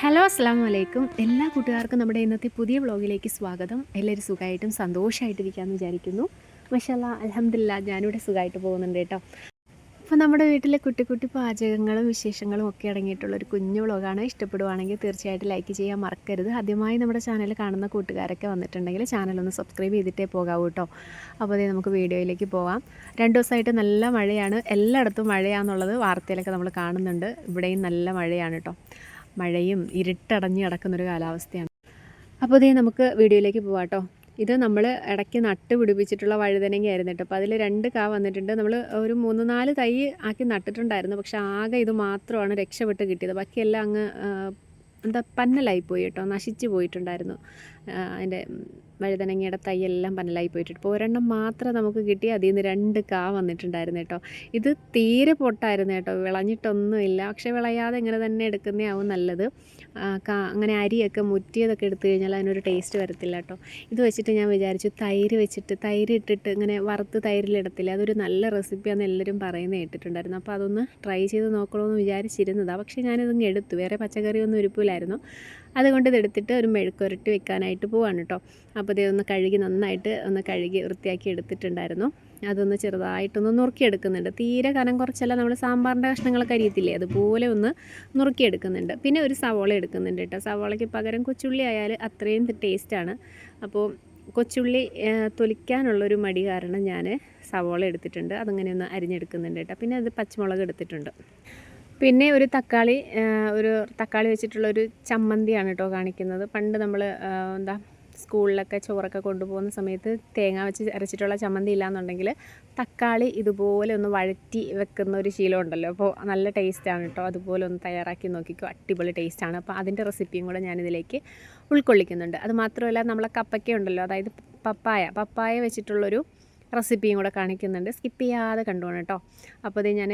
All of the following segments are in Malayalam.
ഹലോ അസ്സാം വലൈക്കും എല്ലാ കൂട്ടുകാർക്കും നമ്മുടെ ഇന്നത്തെ പുതിയ വ്ളോഗിലേക്ക് സ്വാഗതം. എല്ലാവരും സുഖമായിട്ടും സന്തോഷമായിട്ടിരിക്കാമെന്ന് വിചാരിക്കുന്നു. മഷാല്ല അലഹമില്ല ഞാനിവിടെ സുഖമായിട്ട് പോകുന്നുണ്ട് കേട്ടോ. അപ്പോൾ നമ്മുടെ വീട്ടിലെ കുട്ടി കുട്ടി പാചകങ്ങളും വിശേഷങ്ങളും ഒക്കെ അടങ്ങിയിട്ടുള്ള ഒരു കുഞ്ഞു വ്ളോഗാണ്. ഇഷ്ടപ്പെടുവാണെങ്കിൽ തീർച്ചയായിട്ടും ലൈക്ക് ചെയ്യാൻ മറക്കരുത്. ആദ്യമായി നമ്മുടെ ചാനൽ കാണുന്ന കൂട്ടുകാരൊക്കെ വന്നിട്ടുണ്ടെങ്കിൽ ചാനലൊന്ന് സബ്സ്ക്രൈബ് ചെയ്തിട്ടേ പോകാവൂ കേട്ടോ. അപ്പോൾ അതേ നമുക്ക് വീഡിയോയിലേക്ക് പോകാം രണ്ട് ദിവസമായിട്ട് നല്ല മഴയാണ്. എല്ലായിടത്തും മഴയാണെന്നുള്ളത് വാർത്തയിലൊക്കെ നമ്മൾ കാണുന്നുണ്ട്. ഇവിടെയും നല്ല മഴയാണ് കേട്ടോ. മഴയും ഇരുട്ടടഞ്ഞ് കിടക്കുന്നൊരു കാലാവസ്ഥയാണ്. അപ്പോൾ ഇതേ നമുക്ക് വീഡിയോയിലേക്ക് പോവാം കേട്ടോ. ഇത് നമ്മൾ ഇടയ്ക്ക് നട്ട് പിടിപ്പിച്ചിട്ടുള്ള വഴുതനങ്ങയായിരുന്നു കേട്ടോ അപ്പോൾ അതിൽ രണ്ട് കാ വന്നിട്ടുണ്ട്. നമ്മൾ ഒരു മൂന്ന് നാല് തൈ ആക്കി നട്ടിട്ടുണ്ടായിരുന്നു. പക്ഷേ ആകെ ഇത് മാത്രമാണ് രക്ഷപ്പെട്ട് കിട്ടിയത്. ബാക്കിയെല്ലാം അങ്ങ് എന്താ പന്നലായി പോയി കേട്ടോ. നശിച്ചു പോയിട്ടുണ്ടായിരുന്നു. അതിന്റെ വഴുതനങ്ങയുടെ തൈയെല്ലാം പനലായി പോയിട്ടുണ്ട്. ഇപ്പോൾ ഒരെണ്ണം മാത്രം നമുക്ക് കിട്ടി അതിൽ നിന്ന് രണ്ട് കാ വന്നിട്ടുണ്ടായിരുന്നു കേട്ടോ. ഇത് തീരെ പൊട്ടായിരുന്നു കേട്ടോ വിളഞ്ഞിട്ടൊന്നുമില്ല. പക്ഷേ വിളയാതെ ഇങ്ങനെ തന്നെ എടുക്കുന്നതാവും നല്ലത്. കാ- അങ്ങനെ അരിയൊക്കെ മുറ്റിയതൊക്കെ എടുത്തു കഴിഞ്ഞാൽ അതിനൊരു ടേസ്റ്റ് വരത്തില്ല കേട്ടോ. ഇത് വെച്ചിട്ട് ഞാൻ വിചാരിച്ചു തൈര് വെച്ചിട്ട് തൈര് ഇട്ടിട്ട് ഇങ്ങനെ വറുത്ത് തൈരിലിടത്തില്ല? അതൊരു നല്ല റെസിപ്പിയാണ് എല്ലാവരും പറയുന്നത് കേട്ടിട്ടുണ്ടായിരുന്നു. അപ്പോൾ അതൊന്ന് ട്രൈ ചെയ്ത് നോക്കണമെന്ന് വിചാരിച്ചിരുന്നതാണ് പക്ഷേ ഞാനിതങ്ങ് എടുത്തു. വേറെ പച്ചക്കറിയൊന്നും ഉരുപ്പില്ലായിരുന്നു അതുകൊണ്ട് ഇതെടുത്തിട്ട് ഒരു മെഴുക്കുരട്ടി വെക്കാനായിട്ട് പോവാണ് കേട്ടോ അപ്പോൾ ഇതൊന്ന് കഴുകി നന്നായിട്ട് ഒന്ന് കഴുകി വൃത്തിയാക്കി എടുത്തിട്ടുണ്ടായിരുന്നു. അതൊന്ന് ചെറുതായിട്ടൊന്ന് നുറുക്കിയെടുക്കുന്നുണ്ട്. തീരെ കനം കുറച്ചല്ല നമ്മൾ സാമ്പാറിന്റെ കഷ്ണങ്ങളൊക്കെ അരിയത്തില്ലേ? അതുപോലെ ഒന്ന് നുറുക്കിയെടുക്കുന്നുണ്ട്. പിന്നെ ഒരു സവോള എടുക്കുന്നുണ്ട് കേട്ടോ സവോളയ്ക്ക് പകരം കൊച്ചുള്ളി ആയാൽ അത്രയും ടേസ്റ്റാണ്. അപ്പോൾ കൊച്ചുള്ളി തൊലിക്കാനുള്ളൊരു മടി കാരണം ഞാൻ സവോള എടുത്തിട്ടുണ്ട്. അതങ്ങനെ ഒന്ന് അരിഞ്ഞെടുക്കുന്നുണ്ട് കേട്ടോ പിന്നെ അത് പച്ചമുളക് എടുത്തിട്ടുണ്ട്. പിന്നെ ഒരു തക്കാളി ഒരു തക്കാളി വെച്ചിട്ടുള്ള ഒരു ചമ്മന്തിയാണ് കേട്ടോ കാണിക്കുന്നത്. പണ്ട് നമ്മൾ എന്താ സ്കൂളിലൊക്കെ ചോറൊക്കെ കൊണ്ടുപോകുന്ന സമയത്ത് തേങ്ങ വെച്ച് അരച്ചിട്ടുള്ള ചമ്മന്തി ഇല്ലാന്നുണ്ടെങ്കിൽ തക്കാളി ഇതുപോലെ ഒന്ന് വഴറ്റി വെക്കുന്ന ഒരു ശീലം ഉണ്ടല്ലോ. അപ്പോൾ നല്ല ടേസ്റ്റാണ് കേട്ടോ. അതുപോലെ ഒന്ന് തയ്യാറാക്കി നോക്കിക്കോ. അടിപൊളി ടേസ്റ്റാണ്. അപ്പോൾ അതിന്റെ റെസിപ്പിയും കൂടെ ഞാനിതിലേക്ക് ഉൾക്കൊള്ളിക്കുന്നുണ്ട്. അത് മാത്രമല്ല നമ്മളെ കപ്പയ്ക്ക ഉണ്ടല്ലോ. അതായത് പപ്പായ. പപ്പായ വെച്ചിട്ടുള്ളൊരു റെസിപ്പിയും കൂടെ കാണിക്കുന്നുണ്ട്. സ്കിപ്പ് ചെയ്യാതെ കണ്ടുപോകണം കേട്ടോ. അപ്പോൾ ഇത് ഞാൻ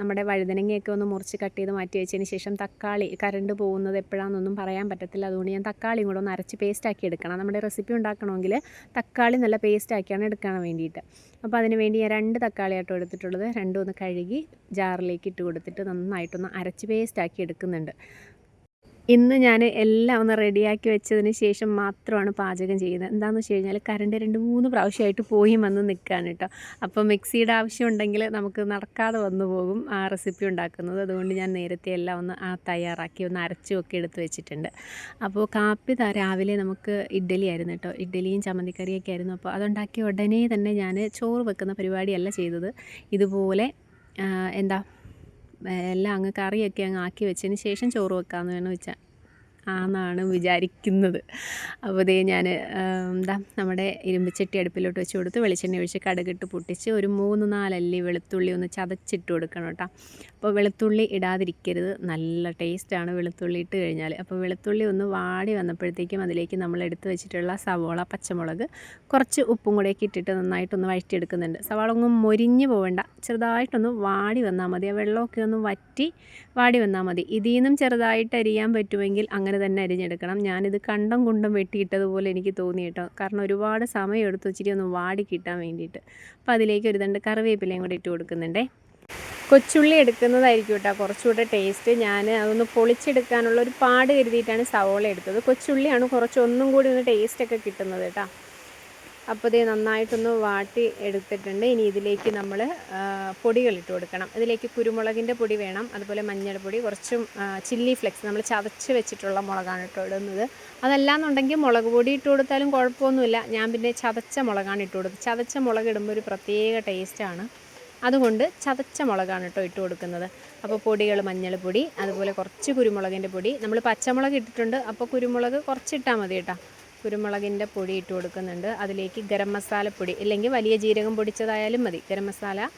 നമ്മുടെ വഴുതനങ്ങയൊക്കെ ഒന്ന് മുറിച്ച് കട്ട് ചെയ്ത് മാറ്റി വെച്ചതിന് ശേഷം തക്കാളി കരണ്ട് പോകുന്നത് എപ്പോഴാണെന്നൊന്നും പറയാൻ പറ്റത്തില്ല. അതുകൊണ്ട് ഞാൻ തക്കാളിയും കൂടെ ഒന്ന് അരച്ച് പേസ്റ്റാക്കി എടുക്കണം. നമ്മുടെ റെസിപ്പി ഉണ്ടാക്കണമെങ്കിൽ തക്കാളി നല്ല പേസ്റ്റാക്കിയാണ് എടുക്കാൻ വേണ്ടിയിട്ട്. അപ്പോൾ അതിന് വേണ്ടി ഞാൻ രണ്ട് തക്കാളി ആട്ടോ എടുത്തിട്ടുള്ളത്. രണ്ടും ഒന്ന് കഴുകി ജാറിലേക്ക് ഇട്ട് കൊടുത്തിട്ട് നന്നായിട്ടൊന്ന് അരച്ച് പേസ്റ്റാക്കി എടുക്കുന്നുണ്ട്. ഇന്ന് ഞാൻ എല്ലാം ഒന്ന് റെഡിയാക്കി വെച്ചതിന് ശേഷം മാത്രമാണ് പാചകം ചെയ്യുന്നത്. എന്താണെന്ന് വെച്ച് കഴിഞ്ഞാൽ കറണ്ട് രണ്ട് മൂന്ന് പ്രാവശ്യമായിട്ട് പോയി വന്ന് നിൽക്കുകയാണ് കേട്ടോ. അപ്പോൾ മിക്സിയുടെ ആവശ്യം ഉണ്ടെങ്കിൽ നമുക്ക് നടക്കാതെ വന്നു പോകും ആ റെസിപ്പി ഉണ്ടാക്കുന്നത്. അതുകൊണ്ട് ഞാൻ നേരത്തെ എല്ലാം ഒന്ന് ആ തയ്യാറാക്കി ഒന്ന് അരച്ചും ഒക്കെ എടുത്ത് വെച്ചിട്ടുണ്ട്. അപ്പോൾ കാപ്പി രാവിലെ നമുക്ക് ഇഡ്ഡലി ആയിരുന്നു കേട്ടോ. ഇഡ്ഡലിയും ചമ്മന്തിക്കറിയൊക്കെ ആയിരുന്നു. അപ്പോൾ അതുണ്ടാക്കിയ ഉടനെ തന്നെ ഞാൻ ചോറ് വെക്കുന്ന പരിപാടിയല്ല ചെയ്തത്. ഇതുപോലെ എന്താ എല്ലാം അങ്ങ് കറിയൊക്കെ അങ്ങ് ആക്കി വെച്ചതിന് ശേഷം ചോറ് വെക്കാമെന്ന് വെച്ചാൽ. ആന്നാണ് വിചാരിക്കുന്നത്. അപ്പോൾ ഇതേ ഞാൻ എന്താ നമ്മുടെ ഇരുമ്പിച്ചട്ടി അടുപ്പിലോട്ട് വെച്ച് കൊടുത്ത് വെളിച്ചെണ്ണ ഒഴിച്ച് കടുകിട്ട് പൊട്ടിച്ച് ഒരു മൂന്ന് നാലല്ലി വെളുത്തുള്ളി ഒന്ന് ചതച്ചിട്ട് കൊടുക്കണം കേട്ടോ. അപ്പോൾ വെളുത്തുള്ളി ഇടാതിരിക്കരുത്. നല്ല ടേസ്റ്റാണ് വെളുത്തുള്ളി ഇട്ട് കഴിഞ്ഞാൽ അപ്പോൾ വെളുത്തുള്ളി ഒന്ന് വാടി വന്നപ്പോഴത്തേക്കും അതിലേക്ക് നമ്മൾ എടുത്ത് വെച്ചിട്ടുള്ള സവോള പച്ചമുളക് കുറച്ച് ഉപ്പും കൂടെയൊക്കെ ഇട്ടിട്ട് നന്നായിട്ടൊന്ന് വഴറ്റിയെടുക്കുന്നുണ്ട്. സവാള ഒന്നും മൊരിഞ്ഞ് പോവേണ്ട. ചെറുതായിട്ടൊന്ന് വാടി വന്നാൽ മതി. ആ വെള്ളമൊക്കെ ഒന്ന് വറ്റി വാടി വന്നാൽ മതി. ഇതിൽ നിന്നും ചെറുതായിട്ട് അരിയാൻ പറ്റുമെങ്കിൽ അങ്ങനെ തന്നെ അരിഞ്ഞെടുക്കണം. ഞാനിത് കണ്ടം കുണ്ടം വെട്ടിയിട്ടതുപോലെ എനിക്ക് തോന്നി കേട്ടോ. കാരണം ഒരുപാട് സമയം എടുത്ത് ഇച്ചിരി ഒന്ന് വാടി കിട്ടാൻ വേണ്ടിയിട്ട്. അപ്പോൾ അതിലേക്ക് ഒരു രണ്ട് കറിവേപ്പിലയും കൂടി ഇട്ട് കൊടുക്കുന്നുണ്ടേ. കൊച്ചുള്ളി എടുക്കുന്നതായിരിക്കും കേട്ടോ. കുറച്ചുകൂടെ ടേസ്റ്റ് ഞാൻ അതൊന്ന് പൊളിച്ചെടുക്കാനുള്ള ഒരു പാട് കരുതിയിട്ടാണ് സവോള എടുത്തത്. കൊച്ചുള്ളിയാണ് കുറച്ച് ഒന്നും കൂടി ഒന്ന് ടേസ്റ്റൊക്കെ കിട്ടുന്നത് കേട്ടോ. അപ്പോൾ ഇത് നന്നായിട്ടൊന്ന് വാട്ടി എടുത്തിട്ടുണ്ട്. ഇനി ഇതിലേക്ക് നമ്മൾ പൊടികൾ ഇട്ട് കൊടുക്കണം. ഇതിലേക്ക് കുരുമുളകിന്റെ പൊടി വേണം അതുപോലെ മഞ്ഞൾപ്പൊടി കുറച്ചും ചില്ലി ഫ്ലെക്സ്. നമ്മൾ ചതച്ച് വെച്ചിട്ടുള്ള മുളകാണ് ഇട്ട് ഇടുന്നത് അതല്ലാന്നുണ്ടെങ്കിൽ മുളക് പൊടി ഇട്ട് കൊടുത്താലും കുഴപ്പമൊന്നുമില്ല. ഞാൻ പിന്നെ ചതച്ച മുളകാണ് ഇട്ട് കൊടുത്തത് ചതച്ച മുളക് ഇടുമ്പോൾ ഒരു പ്രത്യേക ടേസ്റ്റാണ് അതുകൊണ്ട് ചതച്ച മുളകാണ് കേട്ടോ ഇട്ട് കൊടുക്കുന്നത്. അപ്പോൾ പൊടികൾ മഞ്ഞൾപ്പൊടി അതുപോലെ കുറച്ച് കുരുമുളകിന്റെ പൊടി. നമ്മൾ പച്ചമുളക് ഇട്ടിട്ടുണ്ട്. അപ്പോൾ കുരുമുളക് കുറച്ചിട്ടാൽ മതി കേട്ടോ. കുരുമുളകിന്റെ പൊടി ഇട്ട് കൊടുക്കുന്നുണ്ട്. അതിലേക്ക് ഗരം മസാലപ്പൊടി ഇല്ലെങ്കിൽ വലിയ ജീരകം പൊടിച്ചതായാലും മതി. ഗരം മസാല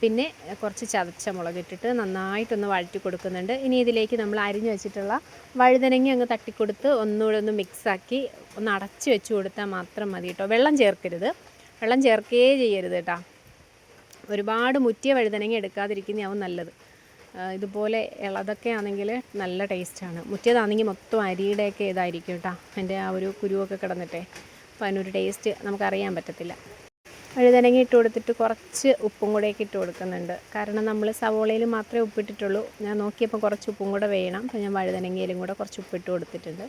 പിന്നെ കുറച്ച് ചതച്ച മുളക് ഇട്ടിട്ട് നന്നായിട്ടൊന്ന് വഴറ്റി കൊടുക്കുന്നുണ്ട്. ഇനി ഇതിലേക്ക് നമ്മൾ അരിഞ്ഞു വെച്ചിട്ടുള്ള വഴുതനങ്ങ അങ്ങ് തട്ടിക്കൊടുത്ത് ഒന്നുകൂടെ ഒന്ന് മിക്സാക്കി ഒന്ന് അടച്ച് വെച്ച് കൊടുത്താൽ മാത്രം മതി കേട്ടോ. വെള്ളം ചേർക്കരുത്. വെള്ളം ചേർക്കേ ചെയ്യരുത് കേട്ടോ. ഒരുപാട് മുറ്റിയ വഴുതനങ്ങ എടുക്കാതിരിക്കുന്നതാവും നല്ലത്. ഇതുപോലെ ഇളതൊക്കെ ആണെങ്കിൽ നല്ല ടേസ്റ്റാണ് മുറ്റിയതാണെങ്കിൽ മൊത്തം അരിയുടെയൊക്കെ ഇതായിരിക്കും കേട്ടോ അതിന്റെ ആ ഒരു കുരുവൊക്കെ കിടന്നിട്ടേ. അപ്പോൾ അതിനൊരു ടേസ്റ്റ് നമുക്കറിയാൻ പറ്റത്തില്ല. വഴുതനങ്ങ ഇട്ട് കൊടുത്തിട്ട് കുറച്ച് ഉപ്പും കൂടെയൊക്കെ ഇട്ട് കൊടുക്കുന്നുണ്ട്. കാരണം നമ്മൾ സവോളയിൽ മാത്രമേ ഉപ്പിട്ടിട്ടുള്ളൂ. ഞാൻ നോക്കിയപ്പോൾ കുറച്ച് ഉപ്പും കൂടെ വേണം. അപ്പോൾ ഞാൻ വഴുതനങ്ങയിലും കൂടെ കുറച്ച് ഉപ്പിട്ട് കൊടുത്തിട്ടുണ്ട്.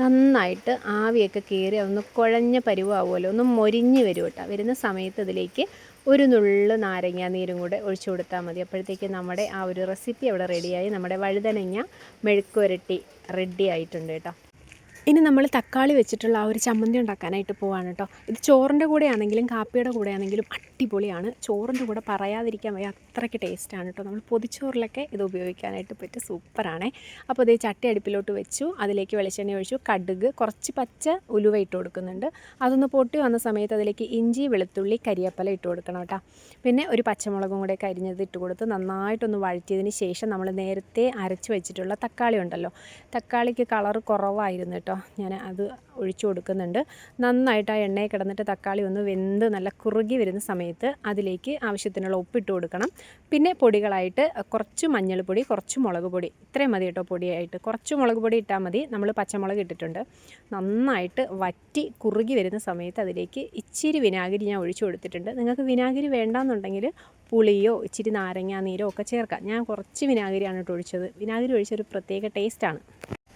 നന്നായിട്ട് ആവിയൊക്കെ കയറി ഒന്ന് കുഴഞ്ഞ പരുവാകുമല്ലോ ഒന്ന് മൊരിഞ്ഞ് വരും കേട്ടോ വരുന്ന സമയത്ത് ഇതിലേക്ക് ഒരു നുള്ളു നാരങ്ങ നീരും കൂടെ ഒഴിച്ചു കൊടുത്താൽ മതി. അപ്പോഴത്തേക്ക് നമ്മുടെ ആ ഒരു റെസിപ്പി അവിടെ റെഡിയായി നമ്മുടെ വഴുതനങ്ങ മെഴുക്കുരട്ടി റെഡി ആയിട്ടുണ്ട് കേട്ടോ. ഇനി നമ്മൾ തക്കാളി വെച്ചിട്ടുള്ള ആ ഒരു ചമ്മന്തി ഉണ്ടാക്കാനായിട്ട് പോവാണ് കേട്ടോ ഇത് ചോറിന്റെ കൂടെ ആണെങ്കിലും കാപ്പിയുടെ കൂടെ ആണെങ്കിലും അടിപൊളിയാണ്. ചോറിന്റെ കൂടെ പറയാതിരിക്കാൻ വയ്യ അത്രയ്ക്ക് ടേസ്റ്റാണ് കേട്ടോ നമ്മൾ പൊതിച്ചോറിലൊക്കെ ഇത് ഉപയോഗിക്കാനായിട്ട് പറ്റും സൂപ്പറാണേ. അപ്പോൾ ഇതേ ചട്ടി അടുപ്പിലോട്ട് വെച്ചു അതിലേക്ക് വെളിച്ചെണ്ണ ഒഴിച്ചു കടുക് കുറച്ച് പച്ച ഉലുവ ഇട്ട് കൊടുക്കുന്നുണ്ട്. അതൊന്ന് പൊട്ടി വന്ന സമയത്ത് അതിലേക്ക് ഇഞ്ചി വെളുത്തുള്ളി കരിയപ്പല ഇട്ട് കൊടുക്കണം കേട്ടോ പിന്നെ ഒരു പച്ചമുളകും കൂടെ കരിഞ്ഞത് ഇട്ട് കൊടുത്ത് നന്നായിട്ടൊന്ന് വഴറ്റിയതിന് ശേഷം നമ്മൾ നേരത്തെ അരച്ച് വെച്ചിട്ടുള്ള തക്കാളി ഉണ്ടല്ലോ തക്കാളിക്ക് കളർ കുറവായിരുന്നു കേട്ടോ ഞാൻ അത് ഒഴിച്ചു കൊടുക്കുന്നുണ്ട്. നന്നായിട്ട് ആ എണ്ണയിൽ കിടന്നിട്ട് തക്കാളി ഒന്ന് വെന്ത് നല്ല കുറുകി വരുന്ന സമയത്ത് അതിലേക്ക് ആവശ്യത്തിനുള്ള ഉപ്പിട്ട് കൊടുക്കണം. പിന്നെ പൊടികളായിട്ട് കുറച്ച് മഞ്ഞൾപ്പൊടി കുറച്ച് മുളക് പൊടി. ഇത്രയും മതി കേട്ടോ പൊടിയായിട്ട്. കുറച്ച് മുളക് പൊടി ഇട്ടാൽ മതി. നമ്മൾ പച്ചമുളക് ഇട്ടിട്ടുണ്ട്. നന്നായിട്ട് വറ്റി കുറുകി വരുന്ന സമയത്ത് അതിലേക്ക് ഇച്ചിരി വിനാഗിരി ഞാൻ ഒഴിച്ചു കൊടുത്തിട്ടുണ്ട്. നിങ്ങൾക്ക് വിനാഗിരി വേണ്ടാന്നുണ്ടെങ്കിൽ പുളിയോ ഇച്ചിരി നാരങ്ങാ നീരോ ഒക്കെ ചേർക്കാം. ഞാൻ കുറച്ച് വിനാഗിരിയാണ് കേട്ടോ ഒഴിച്ചത്. വിനാഗിരി ഒഴിച്ചൊരു പ്രത്യേക ടേസ്റ്റാണ്.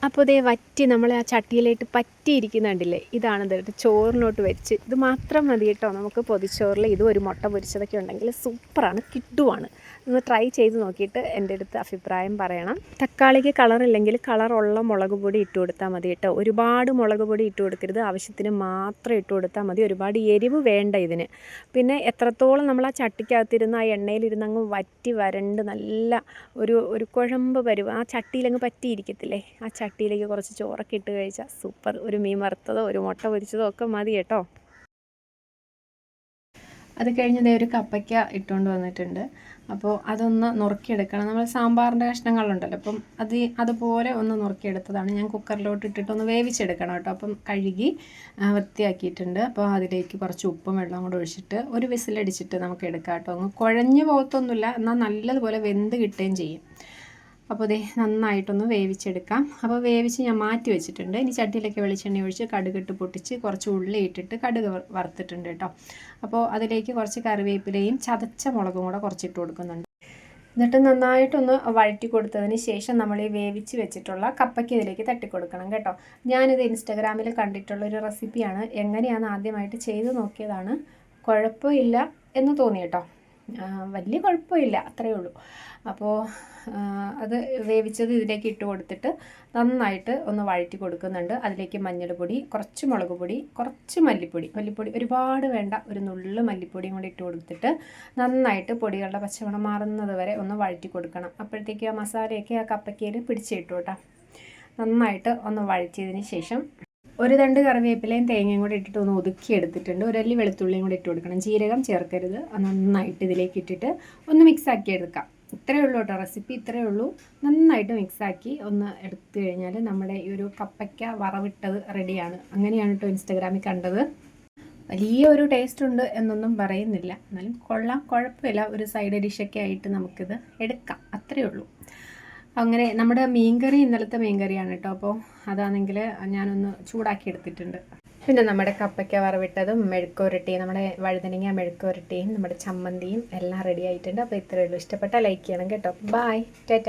അപ്പോൾ ഇതേ വറ്റി നമ്മൾ ആ ചട്ടിയിലായിട്ട് പറ്റിയിരിക്കുന്നുണ്ടല്ലേ? ഇതാണ് ഇത് ചോറിനോട്ട് വെച്ച്. ഇത് മാത്രം മതി കേട്ടോ. നമുക്ക് പൊതിച്ചോറിൽ ഇത് ഒരു മുട്ട പൊരിച്ചതൊക്കെ ഉണ്ടെങ്കിൽ സൂപ്പറാണ്. കിട്ടുവാണ്. ഒന്ന് ട്രൈ ചെയ്ത് നോക്കിയിട്ട് എന്റെ അടുത്ത് അഭിപ്രായം പറയണം. തക്കാളിക്ക് കളറില്ലെങ്കിൽ കളറുള്ള മുളക് പൊടി ഇട്ട് കൊടുത്താൽ മതി കേട്ടോ. ഒരുപാട് മുളക് പൊടി ഇട്ട് കൊടുക്കരുത്. ആവശ്യത്തിന് മാത്രം ഇട്ട് കൊടുത്താൽ മതി. ഒരുപാട് എരിവ് വേണ്ട ഇതിന്. പിന്നെ എത്രത്തോളം നമ്മൾ ആ ചട്ടിക്കകത്തിരുന്ന് ആ എണ്ണയിലിരുന്ന് അങ്ങ് വറ്റി വരണ്ട് നല്ല ഒരു ഒരു കുഴമ്പ് പരുവ് ആ ചട്ടിയിലങ്ങ് പറ്റിയിരിക്കത്തില്ലേ? ആ ചട്ടിയിലേക്ക് കുറച്ച് ചോറൊക്കെ ഇട്ട് കഴിച്ചാൽ സൂപ്പർ. ഒരു മീൻ വറുത്തതോ ഒരു മുട്ട പൊരിച്ചതോ ഒക്കെ മതി കേട്ടോ. അത് കഴിഞ്ഞ് ദേ ഒരു കപ്പയ്ക്ക ഇട്ടുകൊണ്ട് വന്നിട്ടുണ്ട്. അപ്പോൾ അതൊന്ന് നുറുക്കിയെടുക്കണം. നമ്മൾ സാമ്പാറിന്റെ കഷ്ണങ്ങളുണ്ടല്ലോ അപ്പം അത് അതുപോലെ ഒന്ന് നുറുക്കിയെടുത്തതാണ്. ഞാൻ കുക്കറിലോട്ട് ഇട്ടിട്ട് ഒന്ന് വേവിച്ചെടുക്കണം കേട്ടോ. അപ്പം കഴുകി വൃത്തിയാക്കിയിട്ടുണ്ട്. അപ്പോൾ അതിലേക്ക് കുറച്ച് ഉപ്പും വെള്ളം കൂടെ ഒഴിച്ചിട്ട് ഒരു വിസിലടിച്ചിട്ട് നമുക്ക് എടുക്കാം കേട്ടോ. അങ്ങ് കുഴഞ്ഞു പോകത്തൊന്നുമില്ല. എന്നാൽ നല്ലതുപോലെ വെന്ത് കിട്ടുകയും ചെയ്യും. അപ്പോൾ ഇതേ നന്നായിട്ടൊന്ന് വേവിച്ചെടുക്കാം. അപ്പോൾ വേവിച്ച് ഞാൻ മാറ്റി വെച്ചിട്ടുണ്ട്. ഇനി ചട്ടിയിലൊക്കെ വെളിച്ചെണ്ണ ഒഴിച്ച് കടുകിട്ട് പൊട്ടിച്ച് കുറച്ച് ഉള്ളി ഇട്ടിട്ട് കടുക് വറുത്തിട്ടുണ്ട് കേട്ടോ. അപ്പോൾ അതിലേക്ക് കുറച്ച് കറിവേപ്പിലയും ചതച്ച മുളകും കൂടെ കുറച്ചിട്ട് കൊടുക്കുന്നുണ്ട്. എന്നിട്ട് നന്നായിട്ടൊന്ന് വഴറ്റി കൊടുത്തതിന് ശേഷം നമ്മൾ ഈ വേവിച്ച് വെച്ചിട്ടുള്ള കപ്പയ്ക്ക് ഇതിലേക്ക് തട്ടിക്കൊടുക്കണം കേട്ടോ. ഞാനിത് ഇൻസ്റ്റാഗ്രാമിൽ കണ്ടിട്ടുള്ള ഒരു റെസിപ്പിയാണ്. എങ്ങനെയാണ് ആദ്യമായിട്ട് ചെയ്ത് നോക്കിയതാണ്. കുഴപ്പമില്ല എന്ന് തോന്നി കേട്ടോ. വലിയ കുഴപ്പമില്ല അത്രയേ ഉള്ളൂ. അപ്പോൾ അത് വേവിച്ചത് ഇതിലേക്ക് ഇട്ട് കൊടുത്തിട്ട് നന്നായിട്ട് ഒന്ന് വഴറ്റി കൊടുക്കുന്നുണ്ട്. അതിലേക്ക് മഞ്ഞൾപ്പൊടി കുറച്ച് മുളക് പൊടി കുറച്ച് മല്ലിപ്പൊടി. മല്ലിപ്പൊടി ഒരുപാട് വേണ്ട ഒരു നുള്ളു മല്ലിപ്പൊടിയും കൂടി ഇട്ട് കൊടുത്തിട്ട് നന്നായിട്ട് പൊടികളുടെ പച്ചമണം മാറുന്നത് വരെ ഒന്ന് വഴറ്റി കൊടുക്കണം. അപ്പോഴത്തേക്ക് ആ മസാലയൊക്കെ ആ കപ്പയ്ക്കയിൽ പിടിച്ചിട്ടു കേട്ടോ. നന്നായിട്ട് ഒന്ന് വഴറ്റിയതിന് ശേഷം ഒരു തണ്ട് കറിവേപ്പിലയും തേങ്ങയും കൂടെ ഇട്ടിട്ട് ഒന്ന് ഒതുക്കി എടുത്തിട്ടുണ്ട്. ഒരല്ലി വെളുത്തുള്ളിയും കൂടെ ഇട്ട് കൊടുക്കണം. ജീരകം ചേർക്കരുത്. നന്നായിട്ട് ഇതിലേക്ക് ഇട്ടിട്ട് ഒന്ന് മിക്സ് ആക്കി എടുക്കാം. ഇത്രയേ ഉള്ളൂ കേട്ടോ റെസിപ്പി ഇത്രയേ ഉള്ളൂ. നന്നായിട്ട് മിക്സാക്കി ഒന്ന് എടുത്തു കഴിഞ്ഞാൽ നമ്മുടെ ഈ ഒരു കപ്പയ്ക്ക വറവിട്ടത് റെഡിയാണ് അങ്ങനെയാണ് കേട്ടോ ഇൻസ്റ്റാഗ്രാമിൽ കണ്ടത്. വലിയ ഒരു ടേസ്റ്റ് ഉണ്ട് എന്നൊന്നും പറയുന്നില്ല. എന്നാലും കൊള്ളാം. കുഴപ്പമില്ല. ഒരു സൈഡ് ഡിഷൊക്കെ ആയിട്ട് നമുക്കിത് എടുക്കാം. അത്രയേ ഉള്ളൂ. അങ്ങനെ നമ്മുടെ മീൻകറി ഇന്നലത്തെ മീൻകറിയാണ് കേട്ടോ. അപ്പോൾ അതാണെങ്കിൽ ഞാനൊന്ന് ചൂടാക്കി എടുത്തിട്ടുണ്ട്. പിന്നെ നമ്മുടെ കപ്പയ്ക്ക വറവിട്ടതും മെഴുക്കുരട്ടിയും നമ്മുടെ വഴുതനങ്ങ മെഴുക്കുരട്ടിയും നമ്മുടെ ചമ്മന്തിയും എല്ലാം റെഡി ആയിട്ടുണ്ട്. അപ്പോൾ ഇത്രയേ ഉള്ളൂ. ഇഷ്ടപ്പെട്ടാൽ ലൈക്ക് ചെയ്യണം കേട്ടോ. ബായ് ടാറ്റ